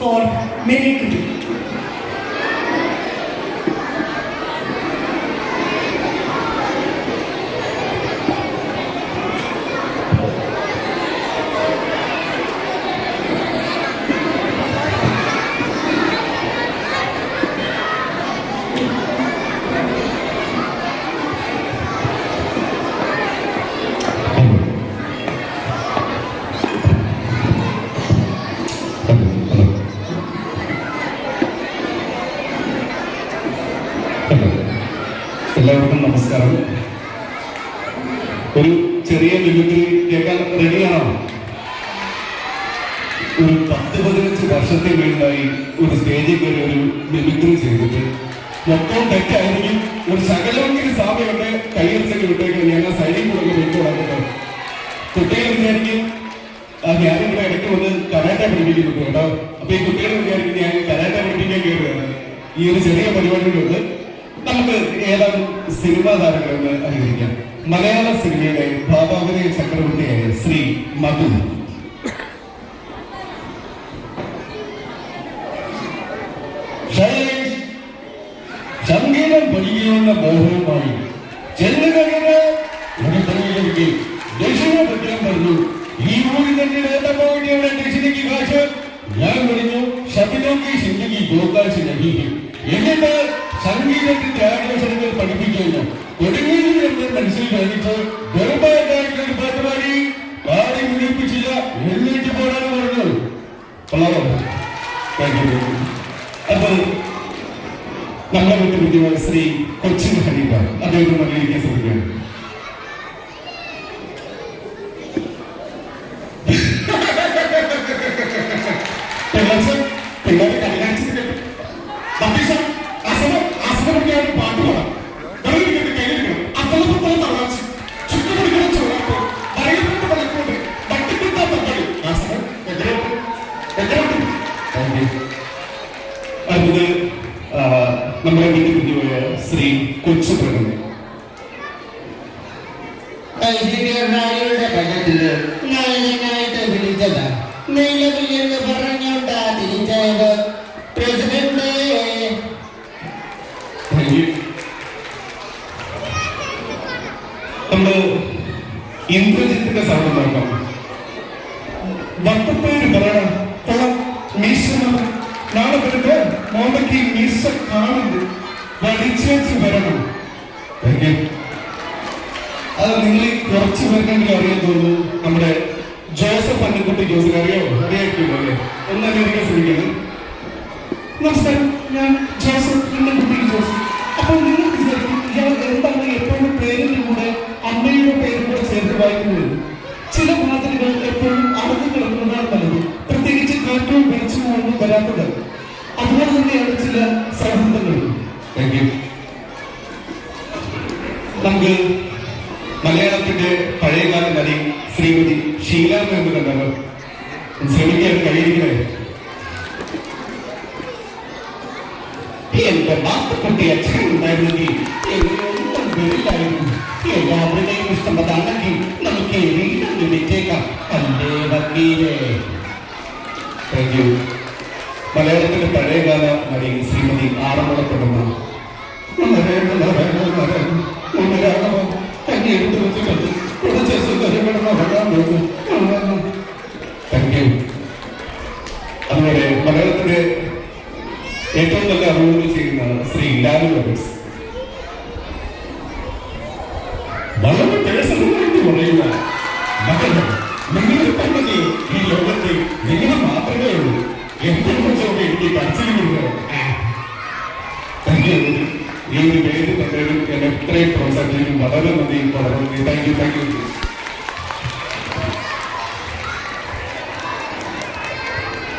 called mimicry. എല്ലാവർക്കും നമസ്കാരം. ഒരു ചെറിയ മിമിക്രി കേൾക്കാൻ റെഡിയാണോ ഒരു പത്ത് പതിനഞ്ച് വർഷത്തെ മുമ്പായി ഒരു സ്റ്റേജിൽ കയറി ഒരു മിമിക്രി ചെയ്തിട്ട് മൊത്തം തെറ്റായിരിക്കും. ഒരു ശകലമെങ്കിലും സാമ്യമുണ്ട് കയ്യടിച്ചൊക്കെ വിട്ടേക്കണം. ഞാൻ ആ സൈഡിൽ കൂടെ പോയിക്കോളാം കുട്ടികൾ വിചാരിക്കും ഞാനിവിടെ ഇടയ്ക്ക് വന്ന് കരാട്ട പഠിപ്പിക്കുന്നുണ്ട് കേട്ടോ. അപ്പൊ ഈ കുട്ടികൾ വിചാരിക്കും ഞാൻ കരാട്ട പഠിപ്പിക്കാൻ കയറുകയാണ് ഈ ഒരു ചെറിയ പരിപാടികളുണ്ട് നമുക്ക് ഏതാനും സിനിമാ താരങ്ങളെന്ന് അനുകരിക്കാം. മലയാള സിനിമയുടെ ഭാവാഭിനയ ചക്രവർത്തിയായ ശ്രീ മധു. സംഗീതം പഠിക്കുമെന്ന മോഹവുമായി ചെല്ലുകഴിഞ്ഞ് ഒരു പണിയിലേക്ക് ദക്ഷിണ പറ്റാൻ പറഞ്ഞു. ഈ ഊരിൽ തന്നെ നേട്ടപ്പോകേണ്ടിയുടെ ദക്ഷിണയ്ക്ക് കാശ്. ഞാൻ പറഞ്ഞു ശബിനോക്കി ഹിന്ദിക്ക് ഗോകാശ് നഹി എന്നിട്ട് സംഗീതത്തിന്റെ ആഘോഷങ്ങൾ പഠിപ്പിക്കുന്നു. കൊടുങ്ങൂരിൽ എന്ന് മനസ്സിൽ ധരിച്ച് ഒരു പാട്ട് പാടി പാടി മുടിപ്പിച്ചില്ല എഴുന്നേറ്റ് പോടാന്ന് പറഞ്ഞു. അപ്പോൾ നമ്മളെ വിട്ടുപിടിക്കുന്ന ശ്രീ കൊച്ചിൻ ഹനീഫ അദ്ദേഹം മലയാളിക്കാൻ ശ്രമിക്കുകയാണ്. അടുത്തത് നമ്മളെ വീട്ടിൽ കുഞ്ഞുപോയ ശ്രീ കൊച്ചു പ്രകൃതി ഐശ്വര്യറായിയുടെ ബജറ്റിൽ നായകനായിട്ട് വിളിച്ചതാ. നിലവിൽ എന്ന് തിരിച്ചത്. പ്രസിഡന്റ് നമ്മൾ ഇന്ദ്രജിത്തിന്റെ സൗണ്ട് നോക്കാം. വട്ടപ്പേര് പറയണം. കൊളം മീശമാണ് നാളെ വരുമ്പോ മോന്തയ്ക്ക് ഈ മീശ കാണുന്നു വലിച്ചേച്ച് വരണം. അത് നിങ്ങൾ കുറച്ച് പേർക്കെങ്കിലും അറിയാൻ തോന്നുന്നു നമ്മുടെ ജോസഫ് അന്നക്കുട്ടി ജോസഫ് അറിയോ അറിയായിട്ടില്ല അല്ലേ ഒന്ന് അനുവദിക്കാൻ ശ്രമിക്കണം. നമസ്കാരം. ഞാൻ ജോസഫ് അന്നക്കുട്ടി ജോസഫ്. അപ്പോൾ നിങ്ങൾ വരാത്തത് അതുപോലെ തന്നെയാണ് ചില സൗഹൃദങ്ങളും. നമുക്ക് മലയാളത്തിന്റെ പഴയകാല നടി ശ്രീമതി ഷീല എന്ന് കണ്ടവർ ശ്രമിക്കാൻ കഴിയുന്നത് എന്റെ മാത്തക്കുട്ടി അച്ഛൻ ഉണ്ടായിരുന്നെങ്കിൽ എല്ലാവരുടെയും ഇഷ്ടം നമുക്ക് വീണ്ടും വിളിച്ചേക്കാം അല്ലേ വക്കീലേ? താങ്ക് യു മലയാളത്തിന്റെ പഴയകാല നടി ശ്രീമതി ആറന്മുളപ്പെടുന്ന അതുപോലെ മലയാളത്തിന്റെ ഏറ്റവും നല്ല അറിവുകൾ ചെയ്യുന്ന ശ്രീ ലാലു ബ്രദേശ് വളരെ പേഴ്സണലായിട്ട് പറയുന്ന എന്തിനെ കുറിച്ചൊക്കെ എനിക്ക് പഠിച്ചിരിക്കുന്നത് താങ്ക് യു ഈ ഒരു പേര് തന്നതിലും എന്നെ പ്രോത്സാഹിപ്പിക്കും വളരെ നന്ദി വളരെ താങ്ക് യു താങ്ക് യു